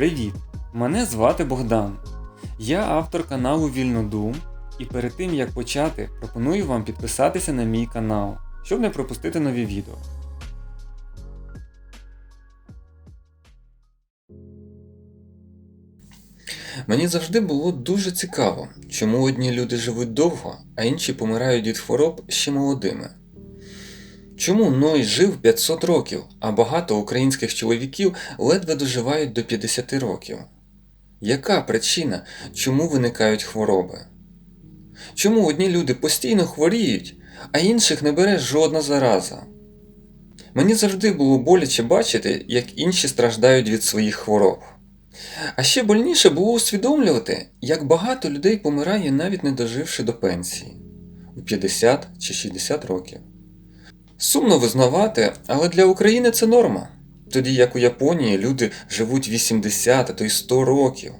Привіт! Мене звати Богдан. Я автор каналу Вільнодум, і перед тим як почати, пропоную вам підписатися на мій канал, щоб не пропустити нові відео. Мені завжди було дуже цікаво, чому одні люди живуть довго, а інші помирають від хвороб ще молодими. Чому Ной жив 500 років, а багато українських чоловіків ледве доживають до 50 років? Яка причина, чому виникають хвороби? Чому одні люди постійно хворіють, а інших не бере жодна зараза? Мені завжди було боляче бачити, як інші страждають від своїх хвороб. А ще больніше було усвідомлювати, як багато людей помирає, навіть не доживши до пенсії у 50 чи 60 років. Сумно визнавати, але для України це норма. Тоді як у Японії люди живуть 80, а то й 100 років.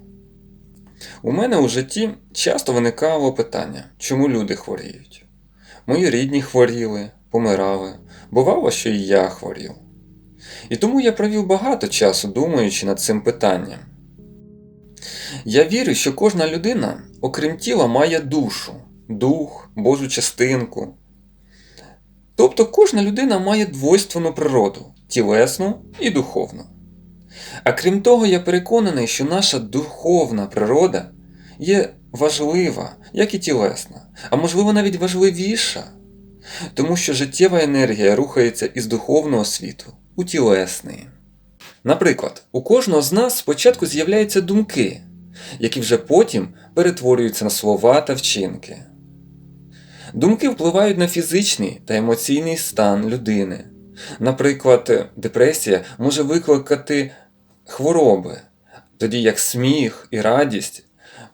У мене у житті часто виникало питання, чому люди хворіють. Мої рідні хворіли, помирали, бувало, що і я хворів. І тому я провів багато часу думаючи над цим питанням. Я вірю, що кожна людина, окрім тіла, має душу, дух, Божу частинку. Тобто кожна людина має двойственну природу тілесну і духовну. А крім того, я переконаний, що наша духовна природа є важлива, як і тілесна, а можливо навіть важливіша, тому що життєва енергія рухається із духовного світу у тілесний. Наприклад, у кожного з нас спочатку з'являються думки, які вже потім перетворюються на слова та вчинки. Думки впливають на фізичний та емоційний стан людини. Наприклад, депресія може викликати хвороби, тоді як сміх і радість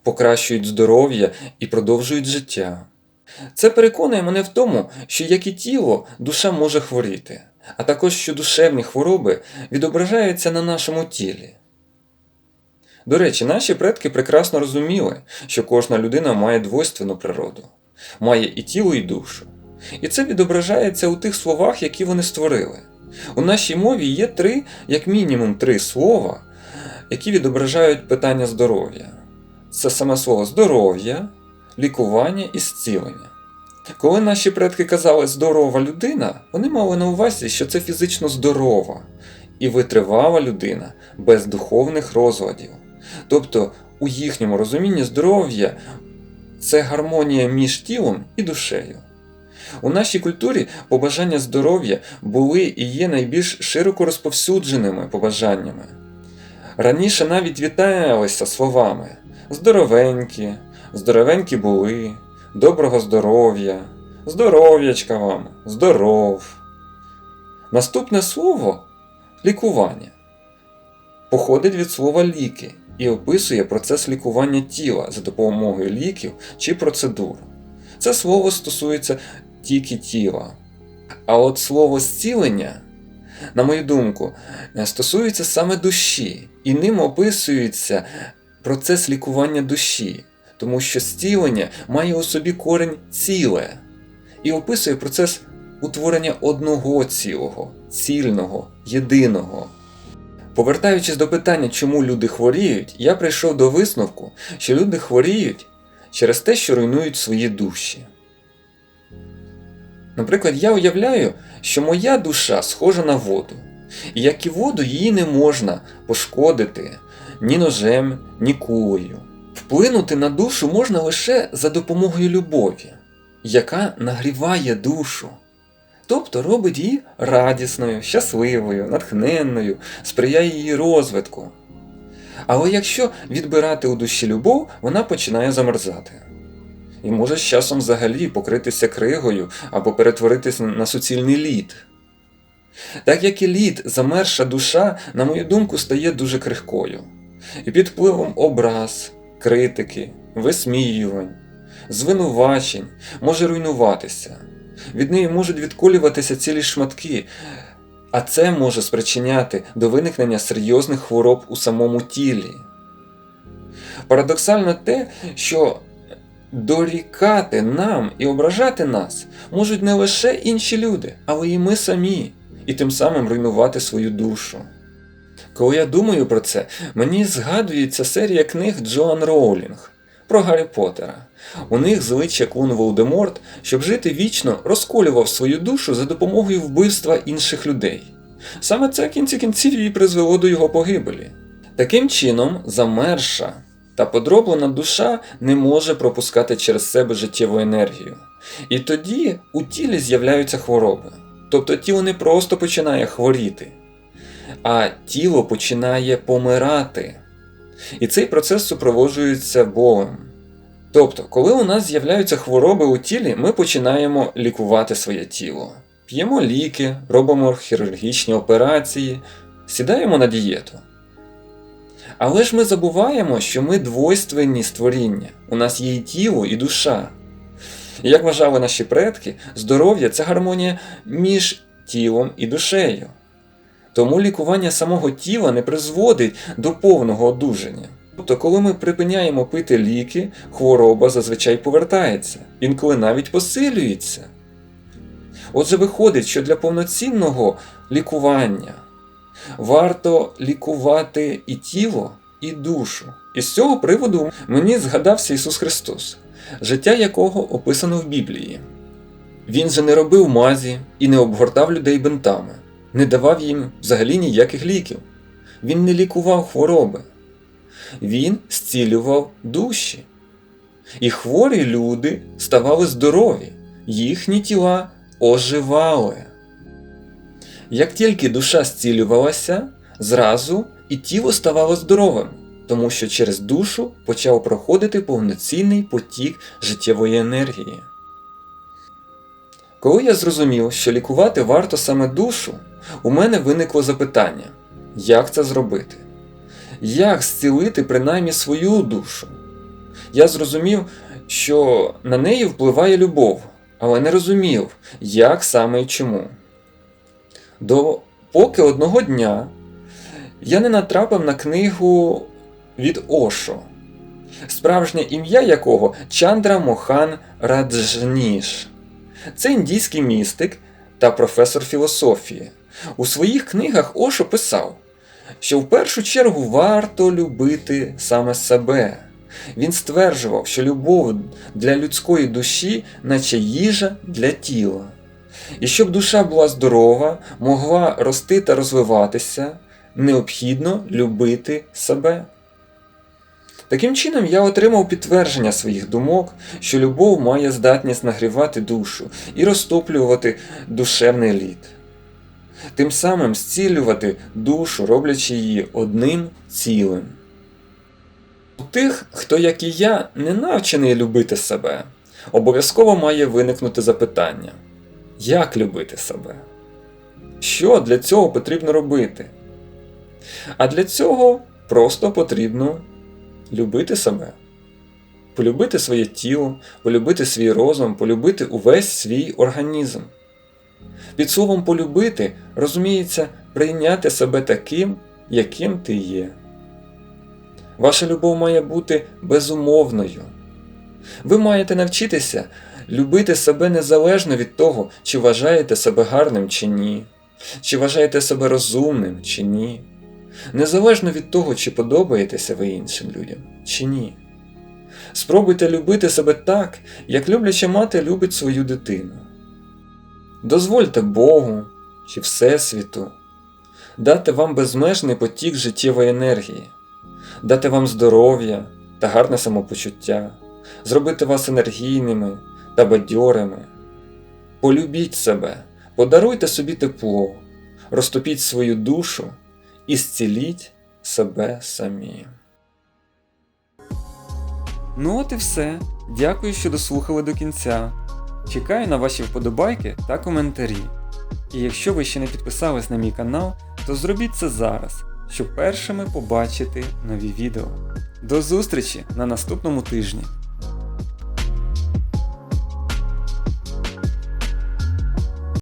покращують здоров'я і продовжують життя. Це переконує мене в тому, що як і тіло, душа може хворіти, а також що душевні хвороби відображаються на нашому тілі. До речі, наші предки прекрасно розуміли, що кожна людина має двойственну природу, має і тіло, і душу. І це відображається у тих словах, які вони створили. У нашій мові є три, як мінімум три слова, які відображають питання здоров'я. Це саме слово здоров'я, лікування і зцілення. Коли наші предки казали здорова людина, вони мали на увазі, що це фізично здорова і витривала людина без духовних розладів. Тобто, у їхньому розумінні здоров'я це гармонія між тілом і душею. У нашій культурі побажання здоров'я були і є найбільш широко розповсюдженими побажаннями. Раніше навіть віталися словами здоровенькі, здоровенькі були, доброго здоров'я, здоров'ячка вам, здоров. Наступне слово лікування походить від слова ліки і описує процес лікування тіла за допомогою ліків чи процедур. Це слово стосується тільки тіла. А от слово зцілення, на мою думку, стосується саме душі, і ним описується процес лікування душі, тому що зцілення має у собі корень ціле і описує процес утворення одного цілого, цільного, єдиного. Повертаючись до питання, чому люди хворіють, я прийшов до висновку, що люди хворіють через те, що руйнують свої душі. Наприклад, я уявляю, що моя душа схожа на воду, і як і воду, її не можна пошкодити ні ножем, ні кулею. Вплинути на душу можна лише за допомогою любові, яка нагріває душу, тобто робить її радісною, щасливою, натхненною, сприяє її розвитку. Але якщо відбирати у душі любов, вона починає замерзати. І може з часом взагалі покритися кригою або перетворитися на суцільний лід. Так як і лід, замерша душа, на мою думку, стає дуже крихкою, і під впливом образ, критики, висміювань, звинувачень може руйнуватися, від неї можуть відколюватися цілі шматки, а це може спричиняти до виникнення серйозних хвороб у самому тілі. Парадоксально те, що дорікати нам і ображати нас можуть не лише інші люди, але й ми самі, і тим самим руйнувати свою душу. Коли я думаю про це, мені згадується серія книг Джоан Роулінг про Гаррі Поттера. У них злий чаклун Волдеморт, щоб жити вічно, розколював свою душу за допомогою вбивства інших людей. Саме це в кінці кінців і призвело до його погибелі. Таким чином, замерша та подроблена душа не може пропускати через себе життєву енергію. І тоді у тілі з'являються хвороби. Тобто тіло не просто починає хворіти, а тіло починає помирати. І цей процес супроводжується болем. Тобто, коли у нас з'являються хвороби у тілі, ми починаємо лікувати своє тіло. П'ємо ліки, робимо хірургічні операції, сідаємо на дієту. Але ж ми забуваємо, що ми двойственні створіння. У нас є і тіло, і душа. І як вважали наші предки, здоров'я це гармонія між тілом і душею. Тому лікування самого тіла не призводить до повного одужання. Тобто, коли ми припиняємо пити ліки, хвороба зазвичай повертається, інколи навіть посилюється. Отже, виходить, що для повноцінного лікування варто лікувати і тіло, і душу. І з цього приводу мені згадався Ісус Христос, життя якого описано в Біблії. Він же не робив мазі і не обгортав людей бинтами, не давав їм взагалі ніяких ліків. Він не лікував хвороби. Він зцілював душі. І хворі люди ставали здорові, їхні тіла оживали. Як тільки душа зцілювалася, зразу і тіло ставало здоровим, тому що через душу почав проходити повноцінний потік життєвої енергії. Коли я зрозумів, що лікувати варто саме душу, у мене виникло запитання, як це зробити? Як зцілити принаймні свою душу? Я зрозумів, що на неї впливає любов, але не розумів, як саме і чому. До поки одного дня я не натрапив на книгу від Ошо, справжнє ім'я якого Чандра Мохан Раджніш. Це індійський містик та професор філософії. У своїх книгах Ошо писав, що в першу чергу варто любити саме себе. Він стверджував, що любов для людської душі, наче їжа для тіла. І щоб душа була здорова, могла рости та розвиватися, необхідно любити себе. Таким чином, я отримав підтвердження своїх думок, що любов має здатність нагрівати душу і розтоплювати душевний лід, тим самим зцілювати душу, роблячи її одним цілим. У тих, хто, як і я, не навчений любити себе, обов'язково має виникнути запитання. Як любити себе? Що для цього потрібно робити? А для цього просто потрібно любити себе, полюбити своє тіло, полюбити свій розум, полюбити увесь свій організм. Під словом полюбити розуміється прийняти себе таким, яким ти є. Ваша любов має бути безумовною. Ви маєте навчитися любити себе незалежно від того, чи вважаєте себе гарним чи ні, чи вважаєте себе розумним чи ні, незалежно від того, чи подобаєтеся ви іншим людям чи ні. Спробуйте любити себе так, як любляча мати любить свою дитину. Дозвольте Богу чи Всесвіту дати вам безмежний потік життєвої енергії, дати вам здоров'я та гарне самопочуття, зробити вас енергійними та бадьорими. Полюбіть себе, подаруйте собі тепло, розтопіть свою душу і зціліть себе самі. Ну от і все. Дякую, що дослухали до кінця. Чекаю на ваші вподобайки та коментарі. І якщо ви ще не підписались на мій канал, то зробіть це зараз, щоб першими побачити нові відео. До зустрічі на наступному тижні!